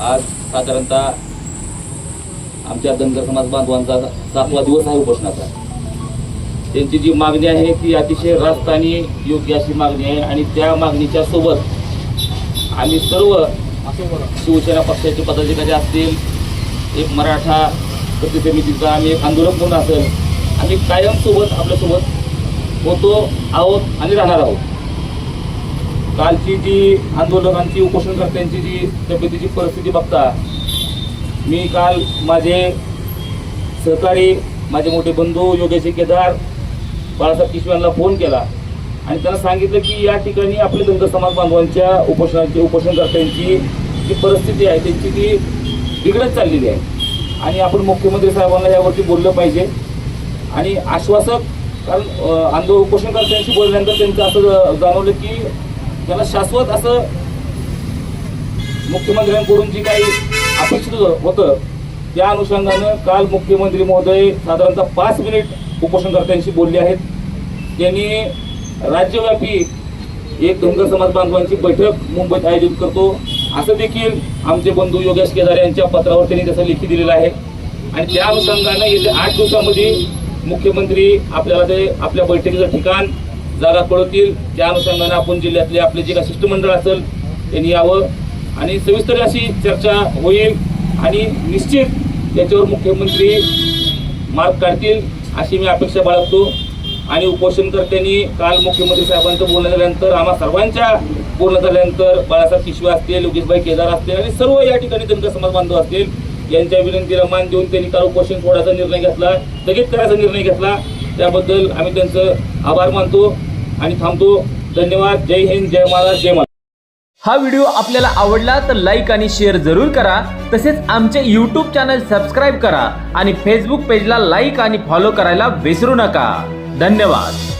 आज साधारणतः आमच्या धनगर समाज बांधवांचा सातवा दिवस आहे उपोषणाचा. त्यांची जी मागणी आहे ती अतिशय रास्त आणि योग्य अशी मागणी आहे आणि त्या मागणीच्या सोबत आम्ही सर्व शिवसेना पक्षाचे पदाधिकारी असतील एक मराठा कृती समितीचा आम्ही एक आंदोलक म्हणून असेल आम्ही कायम सोबत आपल्यासोबत होतो आहोत आणि राहणार आहोत. कालची जी आंदोलकांची उपोषणकर्त्यांची जी तब्येतीची परिस्थिती बघता मी काल माझे सहकारी माझे मोठे बंधू योगेश केदार बाळासाहेब किशोर यांना फोन केला आणि त्यांना सांगितलं की या ठिकाणी आपले धनगर समाज बांधवांच्या उपोषणाची उपोषणकर्त्यांची जी परिस्थिती आहे त्यांची ती बिघडत चाललेली आहे. आणि आपण मुख्यमंत्री साहेबांना यावरती बोललं पाहिजे. आणि आश्वासक कारण आंदोलन उपोषणकर्त्यांशी बोलल्यानंतर त्यांचं असं जाणवलं की त्याला शाश्वत असं मुख्यमंत्र्यांकडून जी काही अपेक्षित होतं त्या अनुषंगानं काल मुख्यमंत्री महोदय साधारणतः पाच मिनिट उपोषणकर्त्यांशी बोलले आहेत. त्यांनी राज्यव्यापी एक धनगर समाज बांधवांची बैठक मुंबईत आयोजित करतो. असं देखील आमचे बंधू योगेश केदार यांच्या पत्रावर त्यांनी त्याचा लेखी दिलेलं आहे. आणि त्या अनुषंगानं येत्या आठ दिवसामध्ये मुख्यमंत्री आपल्याला ते आपल्या बैठकीचं ठिकाण जागा कळवतील त्या अनुषंगाने आपण जिल्ह्यातले आपले जे काही शिष्टमंडळ असेल त्यांनी यावं. आणि सविस्तर अशी चर्चा होईल आणि निश्चित याच्यावर मुख्यमंत्री मार्ग काढतील अशी मी अपेक्षा बाळगतो. आणि उपोषणकर्त्यांनी काल मुख्यमंत्री साहेबांचं बोलणं झाल्यानंतर आम्हा सर्वांच्या पूर्ण झाल्यानंतर बाळासाहेब किशवे असतील योगेशभाई केदार असतील आणि सर्व या ठिकाणी धनगर समाज बांधव असतील यांच्या विनंतीला मान देऊन त्यांनी काल उपोषण सोडायचा निर्णय घेतला. स्थगित करायचा निर्णय घेतला. त्याबद्दल आम्ही त्यांचं आभार मानतो. आणि थांबतो. धन्यवाद. जय हिंद जय महाराज जय महाराज. हा व्हिडिओ आपल्याला आवडला तर लाईक आणि शेअर जरूर करा. तसेच आमचे यूट्यूब चॅनल सबस्क्राईब करा आणि फेसबुक पेजला लाईक आणि फॉलो करायला विसरू नका. धन्यवाद.